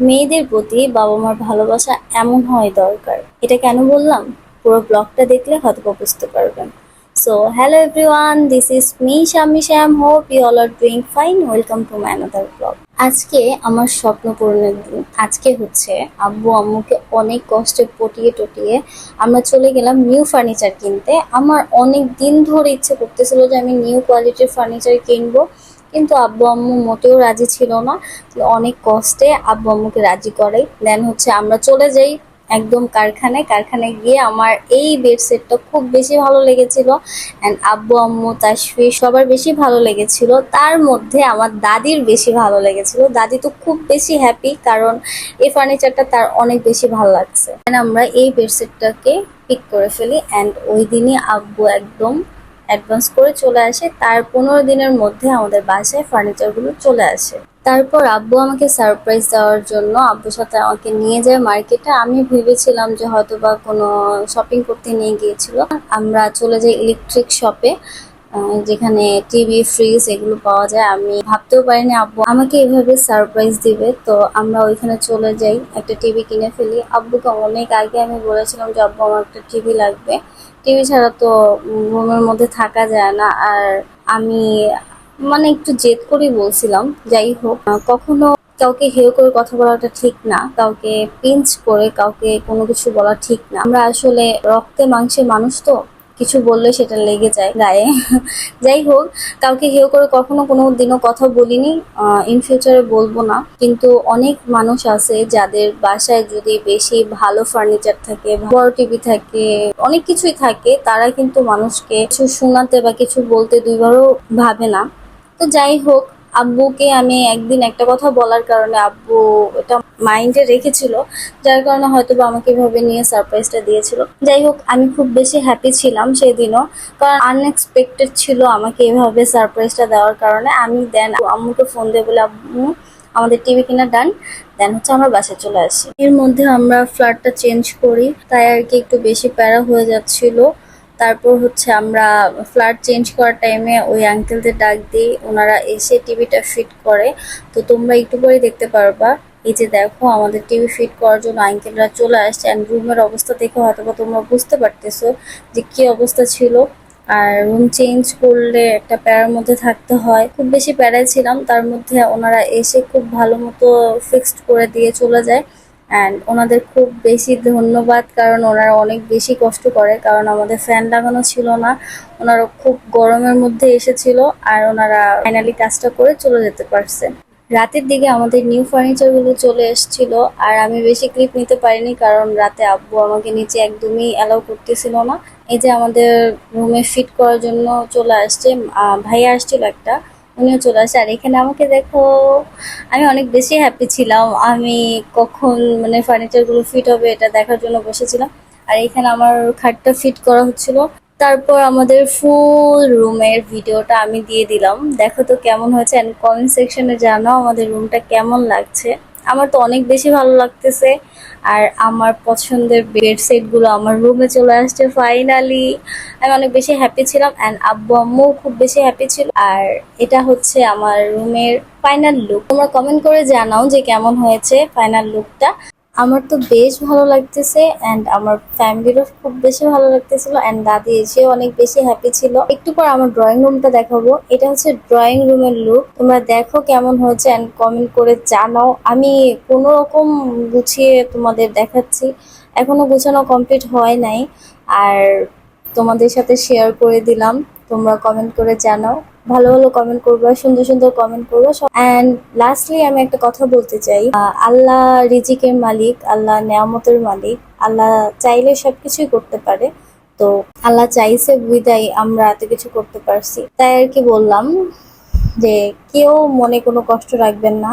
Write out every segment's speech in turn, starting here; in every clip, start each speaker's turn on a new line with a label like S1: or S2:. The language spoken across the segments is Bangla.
S1: মেয়েদের প্রতি বাবা মার ভালোবাসা এমন হয় দরকার। এটা কেন বললাম? পুরো ব্লগটা দেখলে হয়তো বুঝতে পারবেন। So hello everyone this is me Shami Shyam hope you all are doing fine welcome to my another blog আজকে আমার স্বপ্ন পূরণের দিন। আজকে হচ্ছে আব্বু আম্মুকে অনেক কষ্টে পটিয়ে টটিয়ে আমরা চলে গেলাম নিউ ফার্নিচার কিনতে। আমার অনেক দিন ধরে ইচ্ছে করতেছিল যে আমি নিউ কোয়ালিটির ফার্নিচার কিনবো। কিন্তু আব্বু আম্মু মোটেও রাজি ছিল না। অনেক কষ্টে আব্বু আম্মুকে রাজি করে দেন হচ্ছে আমরা চলে যাই একদম কারখানায়। কারখানায় গিয়ে আমার এই বেড সেটটা খুব বেশি ভালো লেগেছিল। অ্যান্ড আব্বু আম্মু তাসফি সবার বেশি ভালো লেগেছিল। তার মধ্যে আমার দাদির বেশি ভালো লেগেছিল। দাদি তো খুব বেশি হ্যাপি কারণ এই ফার্নিচারটা তার অনেক বেশি ভালো লাগছে। আমরা এই বেড সেটটাকে পিক করে ফেলি। অ্যান্ড ওই দিনই আব্বু একদম অ্যাডভান্স করে চলে আসে, তার পনেরো দিনের মধ্যে আমাদের বাসায় ফার্নিচারগুলো চলে আসে। তারপর আব্বু আমাকে সারপ্রাইজ দেওয়ার জন্য আব্বুর সাথে আমাকে নিয়ে যায় মার্কেটে আমি ভেবেছিলাম যে হয়তো বা কোনো শপিং করতে নিয়ে গিয়েছিল। আমরা চলে যাই ইলেকট্রিক শপে যেখানে টিভি ফ্রিজ এগুলো পাওয়া যায়, আমি ভাবতেও পারিনি, আব্বু আমাকে এভাবে সারপ্রাইজ দিবে। তো আমরা ওইখানে চলে যাই, একটা টিভি কিনে ফেলি। আব্বুকে অনেক আগে আমি বলেছিলাম যে, আব্বু, আমার একটা টিভি লাগবে। টিভি ছাড়া তো রুমের মধ্যে থাকা যায় না। আর আমি মানে একটু জেদ করেই বলছিলাম, যাই হোক কখনো কাউকে হেয় করে কথা বলাটা ঠিক না, কাউকে পিঞ্চ করে কাউকে কোনো কিছু বলা ঠিক না। আমরা আসলে রক্তে মাংসে মানুষ তো কিছু বললে সেটা লেগে যায় গায়ে। যাই হোক, কাউকে হেয় করে কখনো কোনো দিনও কথা বলিনি ইন ফিউচারে বলব না। কিন্তু অনেক মানুষ আছে যাদের বাসায় যদি বেশি ভালো ফার্নিচার থাকে, বড় টিভি থাকে, অনেক কিছুই থাকে, তারা কিন্তু মানুষকে কিছু শোনাতে বা কিছু বলতে দুইবারও ভাবে না। তো যাই হোক আব্বুকে আমি একদিন একটা কথা বলার কারণে আব্বু এটা মাইন্ডে রেখেছিল, যার কারণে হয়তো বা আমাকে এভাবে নিয়ে সারপ্রাইজটা দিয়েছিল। যাই হোক, আমি খুব বেশি হ্যাপি ছিলাম সেদিনও, কারণ আনএক্সপেক্টেড ছিল আমাকে এভাবে সারপ্রাইজটা দেওয়ার কারণে। আমি দেন আম্মুকে ফোন দিয়ে বলে, আম্মু, আমাদের টিভি কিনা ডান দেন হচ্ছে আমরা বাসায় চলে আসি। এর মধ্যে আমরা ফ্ল্যাটটা চেঞ্জ করি, তাই আর কি একটু বেশি প্যারা হয়ে যাচ্ছিল। তারপর হচ্ছে আমরা ফ্ল্যাট চেঞ্জ করার টাইমে ওই আঙ্কেলদের ডাক দিই, ওনারা এসে টিভিটা ফিট করে। তো তোমরা একটু পরে দেখতে পারবা। এই যে দেখো, আমাদের টিভি ফিট করার জন্য আঙ্কেলরা চলে আসছে অ্যান্ড রুমের অবস্থা দেখে হয়তো বা তোমরা বুঝতে পারতেছো যে কি অবস্থা ছিল। আর রুম চেঞ্জ করলে একটা প্যারার মধ্যে থাকতে হয়। খুব বেশি প্যারায় ছিলাম, তার মধ্যে ওনারা এসে খুব ভালো মতো ফিক্সড করে দিয়ে চলে যায়। অ্যান্ড ওনাদের খুব বেশি ধন্যবাদ, কারণ ওনারা অনেক বেশি কষ্ট করে, কারণ আমাদের ফ্যান লাগানো ছিল না। ওনারা খুব গরমের মধ্যে এসেছিল, আর ওনারা ফাইনালি কাজটা করে চলে যেতে পারছে। রাতের দিকে আমাদের নিউ ফার্নিচারগুলো চলে এসেছিল, আর আমি বেশি ক্লিপ নিতে পারিনি, কারণ রাতে আব্বু আমাকে নিচে একদমই অ্যালাউ করতেছিল না। এই যে আমাদের রুমে ফিট করার জন্য চলে আসছে ভাইয়া আসছিল একটা উনিও চলে আসে। আর এখানে আমাকে দেখো, আমি অনেক বেশি হ্যাপি ছিলাম। আমি কখন মানে ফার্নিচারগুলো ফিট হবে এটা দেখার জন্য বসেছিলাম। আর এখানে আমার খাটটা ফিট করা হচ্ছিল। তারপর আমাদের ফুল রুমের ভিডিওটা আমি দিয়ে দিলাম। দেখো তো কেমন হয়েছে। অ্যান্ড কমেন্ট সেকশনে জানাও আমাদের রুমটা কেমন লাগছে। আমার তো অনেক বেশি ভালো লাগতেছে। আর আমার পছন্দের বেডগুলো আমার রুমে চলে আসছে ফাইনালি আমি অনেক বেশি হ্যাপি ছিলাম অ্যান্ড আব্বু, আম্মুও খুব বেশি হ্যাপি ছিল। আর এটা হচ্ছে আমার রুমের ফাইনাল লুক তোমরা কমেন্ট করে জানাও যে কেমন হয়েছে ফাইনাল লুকটা আমার তো বেশ ভালো লাগতেছে অ্যান্ড আমার ফ্যামিলিরও খুব বেশি ভালো লাগতেছিল অ্যান্ড দাদি এসেও অনেক বেশি হ্যাপি ছিল। একটু পর আমার ড্রয়িং রুমটা দেখাবো। এটা হচ্ছে ড্রয়িং রুমের লুক তোমরা দেখো কেমন হয়েছে অ্যান্ড কমেন্ট করে জানাও। আমি কোনো রকম গুছিয়ে তোমাদের দেখাচ্ছি। এখনও গুছানো কমপ্লিট হয় নাই। আর তোমাদের সাথে শেয়ার করে দিলাম। তোমরা কমেন্ট করে জানাও। ভালো ভালো কমেন্ট করবা, সুন্দর সুন্দর কমেন্ট করবা। অ্যান্ড লাস্টলি আমি একটা কথা বলতে চাই। আল্লাহ রিজিকের মালিক, আল্লাহ নেয়ামতের মালিক, আল্লাহ চাইলে সবকিছুই করতে পারে। তো আল্লাহ চাইছে বিদায়, আমরা এত কিছু করতে পারছি। তাই আর কি বললাম যে কেউ মনে কোনো কষ্ট রাখবেন না।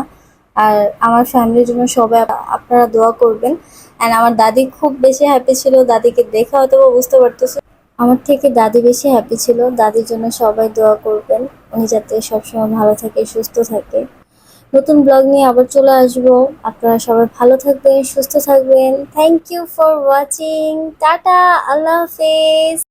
S1: আর আমার ফ্যামিলির জন্য সবাই আপনারা দোয়া করবেন। অ্যান্ড আমার দাদি খুব বেশি হ্যাপি ছিল। দাদিকে দেখে হয়তো বুঝতে পারতেছে। আমার থেকে দাদি বেশি হ্যাপি ছিল। দাদির জন্য সবাই দোয়া করবেন। উনি যাতে সবসময় ভালো থাকে, সুস্থ থাকে। নতুন ব্লগ নিয়ে আবার চলে আসব। আপনারা সবাই ভালো থাকবেন, সুস্থ থাকবেন। থ্যাংক ইউ ফর ওয়াচিং টাটা, আল্লাহ হাফেজ।